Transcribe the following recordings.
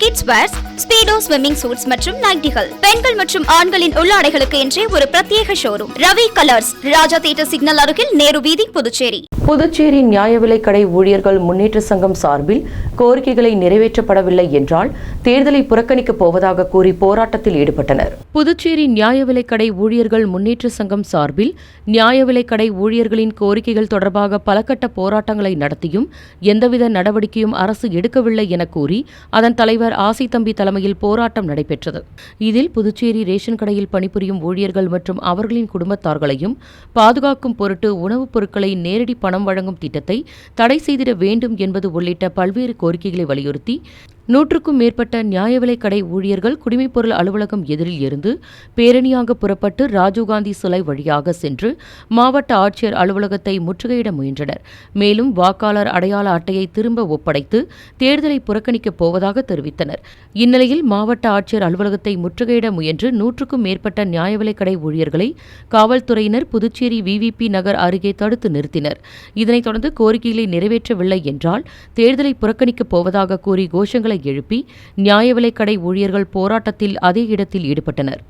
kids wears Speedo swimming suits மற்றும் நைட்டிகள் பெண்கள் மற்றும் ஆண்களின் உள்ளாடைகளுக்கு என்றே ஒரு பிரத்யேக showroom Ravi colours Raja theatre signal அருகில் நேரு வீதி புதுச்சேரி. புதுச்சேரி நியாய விலைக்கடை ஊழியர்கள் முன்னேற்ற சங்கம் சார்பில் கோரிக்கைகளை நிறைவேற்றப்படவில்லை என்றால் தேர்தலை புறக்கணிக்கப் போவதாக கூறி போராட்டத்தில் ஈடுபட்டனர். புதுச்சேரி நியாய விலைக்கடை ஊழியர்கள் முன்னேற்ற சங்கம் சார்பில் நியாய விலைக்கடை ஊழியர்களின் கோரிக்கைகள் தொடர்பாக பலகட்ட போராட்டங்களை நடத்தியும் எந்தவித நடவடிக்கையும் அரசு எடுக்கவில்லை என கூறி அதன் தலைவர் ஆசி தம்பி தலைமையில் போராட்டம் நடைபெற்றது. இதில் புதுச்சேரி ரேஷன் கடையில் பணிபுரியும் ஊழியர்கள் மற்றும் அவர்களின் குடும்பத்தார்களையும் பாதுகாக்கும் பொருட்டு உணவுப் பொருட்களை நேரடி பணம் வழங்கும் திட்டத்தை தடை செய்திட வேண்டும் என்பது உள்ளிட்ட பல்வேறு கோரிக்கைகளை வலியுறுத்தி நூற்றுக்கும் மேற்பட்ட நியாய விலைக்கடை ஊழியர்கள் குடிமைப்பொருள் அலுவலகம் எதிரில் இருந்து பேரணியாக புறப்பட்டு ராஜீவ்காந்தி சிலை வழியாக சென்று மாவட்ட ஆட்சியர் அலுவலகத்தை முற்றுகையிட முயன்றனர். மேலும் வாக்காளர் அடையாள அட்டையை திரும்ப ஒப்படைத்து தேர்தலை புறக்கணிக்கப் போவதாக தெரிவித்தனர். இந்நிலையில் மாவட்ட ஆட்சியர் அலுவலகத்தை முற்றுகையிட முயன்று நூற்றுக்கும் மேற்பட்ட நியாய விலைக்கடை ஊழியர்களை காவல்துறையினர் புதுச்சேரி விவிபி நகர் அருகே தடுத்து நிறுத்தினர். இதனைத் தொடர்ந்து கோரிக்கைகளை நிறைவேற்றவில்லை என்றால் தேர்தலை புறக்கணிக்கப் போவதாக கூறி கோஷங்களை எழுப்பி நியாய விலைக்கடை ஊழியர்கள் போராட்டத்தில் அதே இடத்தில் ஈடுபட்டனர்.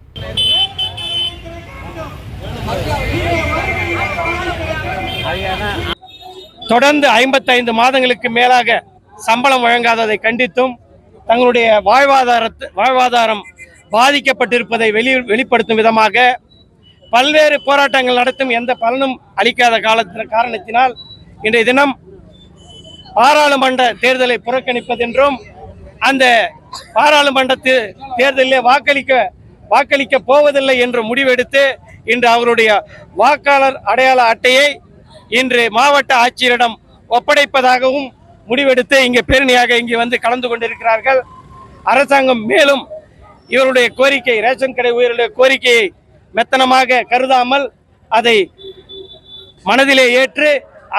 தொடர்ந்து ஐம்பத்தைந்து மாதங்களுக்கு மேலாக சம்பளம் வழங்காததை கண்டித்தும் தங்களுடைய வாழ்வாதாரத்து வாழ்வாதாரம் பாதிக்கப்பட்டிருப்பதை வெளி வெளிப்படுத்தும் விதமாக பல்வேறு போராட்டங்கள் நடத்தும் எந்த பலனும் அளிக்காத காலத்தின் காரணத்தினால் இன்றைய தினம் பாராளுமன்ற தேர்தலை புறக்கணிப்பதென்றும் அந்த பாராளுமன்றத்து தேர்தலில் வாக்களிக்க வாக்களிக்க போவதில்லை என்று முடிவெடுத்து இன்று அவருடைய வாக்காளர் அடையாள அட்டையை இன்று மாவட்ட ஆட்சியரிடம் ஒப்படைப்பதாகவும் முடிவெடுத்து இங்கே பேரணியாக இங்கே வந்து கலந்து கொண்டிருக்கிறார்கள். அரசாங்கம் மேலும் இவருடைய கோரிக்கை ரேஷன் கடை ஊழியர்களுடைய கோரிக்கையை மெத்தனமாக கருதாமல் அதை மனதிலே ஏற்று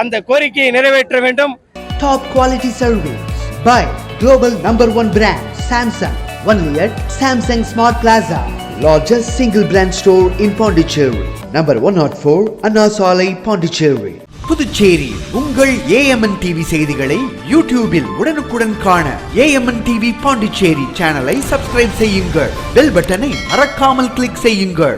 அந்த கோரிக்கையை நிறைவேற்ற வேண்டும். Top quality service by global number one brand Samsung. Only at Samsung Smart Plaza, largest single brand store in Pondicherry. Number 104 Anna Salai, Pondicherry. Puducherry உங்கள் ஏஎம்என் டிவி செய்திகளை யூடியூபில் உடனுக்குடன் காண ஏஎம்என் டிவி பாண்டிச்சேரி சேனலை சப்ஸ்கிரைப் செய்யுங்கள் பெல் பட்டனை மறக்காமல் click செய்யுங்கள்